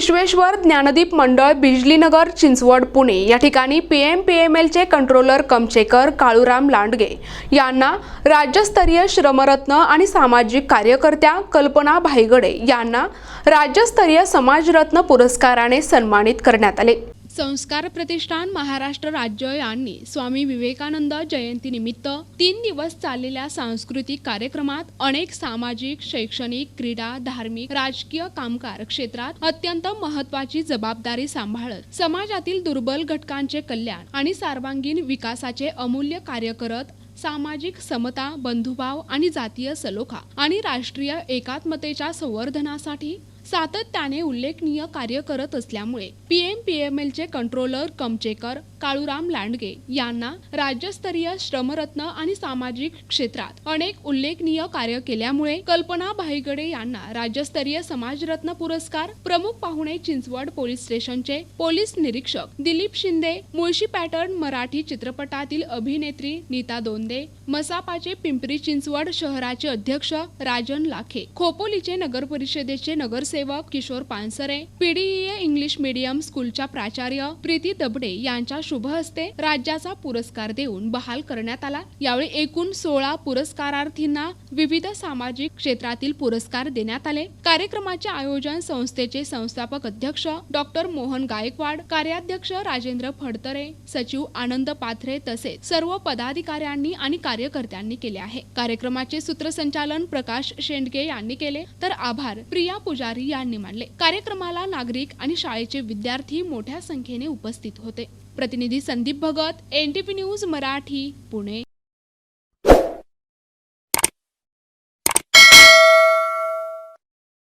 विश्वेश्वर ज्ञानदीप मंडळ बिजलीनगर चिंचवड पुणे. या ठिकाणी पी एम पी एम एलचे controller cum checker Kaluram Landge यांना राज्यस्तरीय श्रमरत्न आणि सामाजिक कार्यकर्त्या कल्पना भाईगडे यांना राज्यस्तरीय समाजरत्न पुरस्काराने सन्मानित करण्यात आले. संस्कार प्रतिष्ठान महाराष्ट्र राज्य यांनी स्वामी विवेकानंद जयंतीनिमित्त तीन दिवस चाललेल्या सांस्कृतिक कार्यक्रमात अनेक सामाजिक शैक्षणिक क्रीडा धार्मिक राजकीय कामगार क्षेत्रात अत्यंत महत्वाची जबाबदारी सांभाळत समाजातील दुर्बल घटकांचे कल्याण आणि सर्वांगीण विकासाचे अमूल्य कार्य करत सामाजिक समता बंधुभाव आणि जातीय सलोखा आणि राष्ट्रीय एकात्मतेच्या संवर्धनासाठी सातत्याने उल्लेखनीय कार्य करत असल्यामुळे PM पीएमएलचे controller cum checker Kaluram Landge यांना राज्यस्तरीय श्रमरत्न आणि सामाजिक क्षेत्रात अनेक उल्लेखनीय कार्य केल्यामुळे कल्पना भाईगडे यांना राज्यस्तरीय समाजरत्न पुरस्कार प्रमुख पाहुणे चिंचवड पोलीस स्टेशनचे पोलीस निरीक्षक दिलीप शिंदे मुळशी पॅटर्न मराठी चित्रपटातील अभिनेत्री नीता दोंदे मसापाचे पिंपरी चिंचवड शहराचे अध्यक्ष राजन लाखे खोपोलीचे नगर परिषदेचे नगरसेवक Kishor Pansare PDA English medium स्कूलच्या प्राचार्य प्रीती दबडे यांच्या शुभ हस्ते राज्याचा पुरस्कार देऊन बहाल करण्यात आला. यावेळी एकूण सोळा पुरस्कारार्थींना विविध सामाजिक क्षेत्रातील पुरस्कार देण्यात आले. कार्यक्रमाचे आयोजन संस्थेचे संस्थापक अध्यक्ष डॉक्टर मोहन गायकवाड कार्याध्यक्ष राजेंद्र फडतरे सचिव आनंद पाथरे तसेच सर्व पदाधिकाऱ्यांनी आणि कार्यकर्त्यांनी केले आहे. कार्यक्रमाचे सूत्रसंचालन प्रकाश शेंडगे यांनी केले. तर आभार प्रिया पुजारी. यांनी मानले कार्यक्रमाला नागरिक आणि शाळेचे विद्यार्थी मोठ्या संख्येने उपस्थित होते. प्रतिनिधी संदीप भगत एनटीपी न्यूज मराठी पुणे.